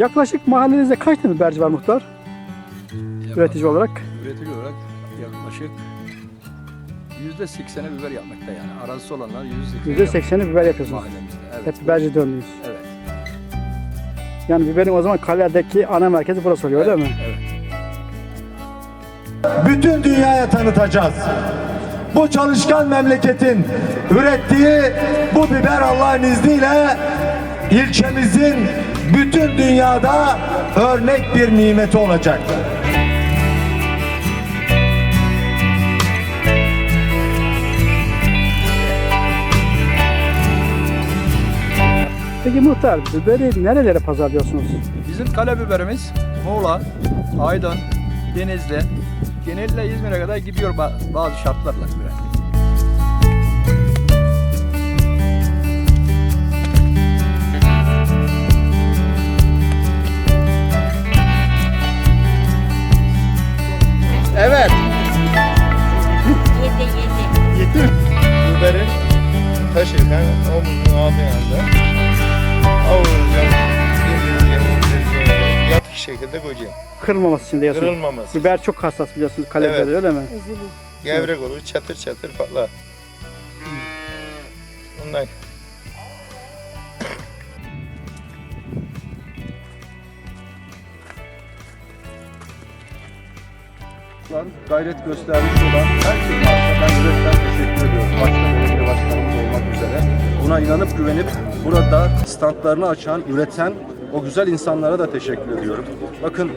Yaklaşık mahallenizde kaç tane biberci var muhtar? Üretici olarak. Üretici olarak yaklaşık yüzde seksene biber yapmakta yani. Arazisi olanlar yüzde 80'i biber yapıyorsunuz. mahallemizde. Evet. Hep biberci döndünüz. Evet. Yani biberin o zaman Kale'deki ana merkezi burası oluyor değil mi? Evet. bütün dünyaya tanıtacağız. Bu çalışkan memleketin ürettiği bu biber Allah'ın izniyle ilçemizin bütün dünyada örnek bir nimeti olacak. Peki muhtar biberi nerelere pazarlıyorsunuz? Bizim kale biberimiz Muğla, Aydın, Denizli, genelde İzmir'e kadar gidiyor ba- bazı şartlarla. Biber. Evet. Yedi yedi. biberin taşırken omuzun altı yanında avuracağım. Yatık şekilde koyacağım. Kırılmaması için diyorsunuz. Kırılmaması. Biber çok hassas biliyorsunuz kale Evet. biberi öyle mi? Gevrek olur, çatır çatır patlar. Bundan gayret göstermiş olan herkese ben yürekten teşekkür ediyorum. Başta belediye başkanımız olmak üzere. Buna inanıp güvenip burada standlarını açan, üreten o güzel insanlara da teşekkür ediyorum. Bakın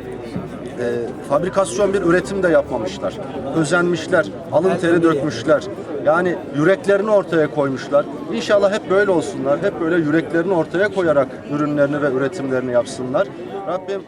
e, fabrikasyon bir üretim de yapmamışlar. Özenmişler, alın teri dökmüşler. Yani yüreklerini ortaya koymuşlar. İnşallah hep böyle olsunlar. Hep böyle yüreklerini ortaya koyarak ürünlerini ve üretimlerini yapsınlar. Rabbim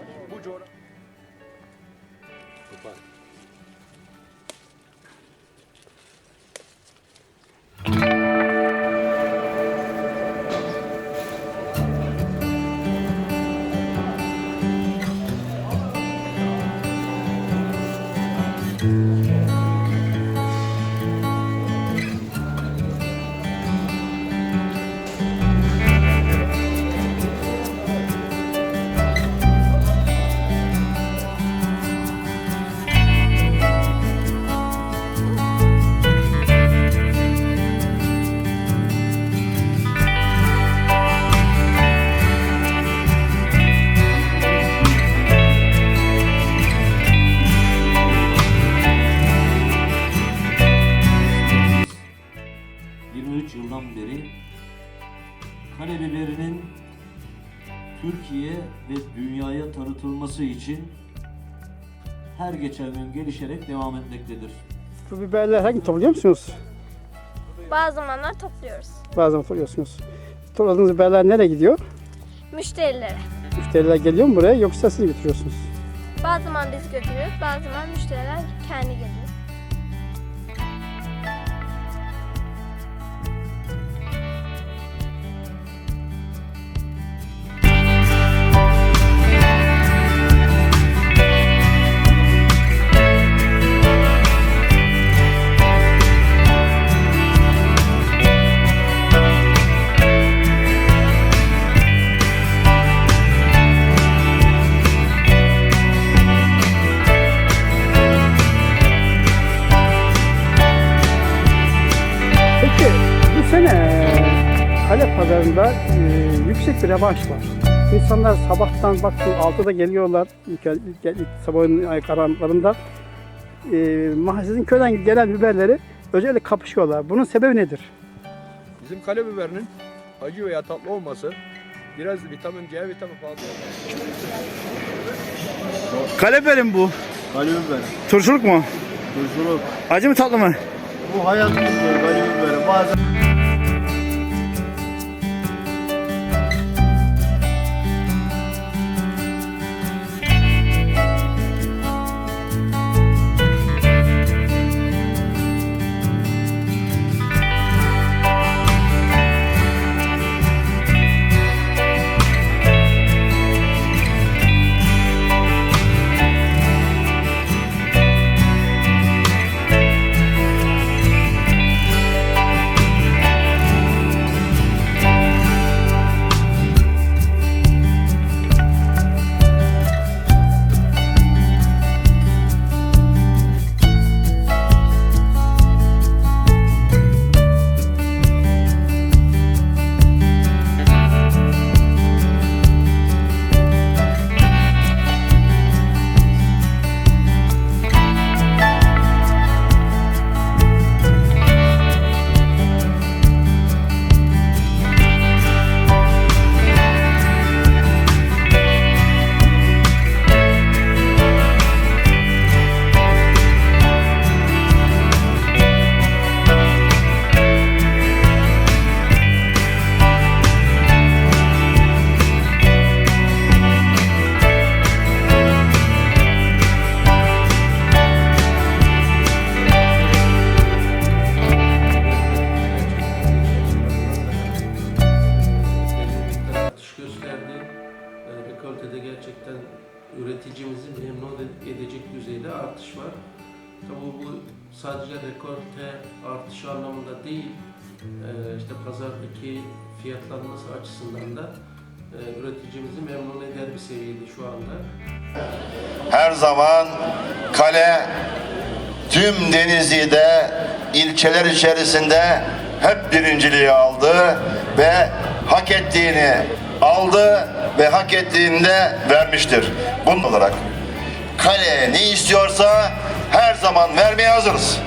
Kare biberinin Türkiye ve dünyaya tanıtılması için her geçen gün gelişerek devam etmektedir. Bu biberleri hangi topluyor musunuz? Bazı zamanlar topluyoruz. Bazen topluyorsunuz. Topladığınız biberler nereye gidiyor? Müşterilere. Müşteriler geliyor mu buraya yoksa siz götürüyorsunuz? Bazı zaman biz götürüyoruz, bazı zaman müşteriler kendi geliyor. Pazarında e, yüksek bir revanş var. İnsanlar sabahtan bak bu 6'da geliyorlar ilk, ilk, ilk sabahın ay karanlıklarında. E, mahallesinin köyden gelen biberleri özellikle kapışıyorlar. Bunun sebebi nedir? Bizim kale biberinin acı veya tatlı olması biraz vitamin C vitamini fazla. Kaleberim bu. Kali biber, Turşuluk mu? turşuluk. Acı mı tatlı mı? Bu hayat biber, kali biber. Bazen tüketicimizi memnun edecek düzeyde artış var. Tabii bu sadece rekorte artışı anlamında değil, e, işte pazardaki fiyatlanması açısından da e, üreticimizi memnun eder bir seviyede şu anda. Her zaman kale tüm Denizli'de ilçeler içerisinde hep birinciliği aldı ve hak ettiğini aldı ve hak ettiğini de vermiştir. Bunun olarak kale ne istiyorsa her zaman vermeye hazırız.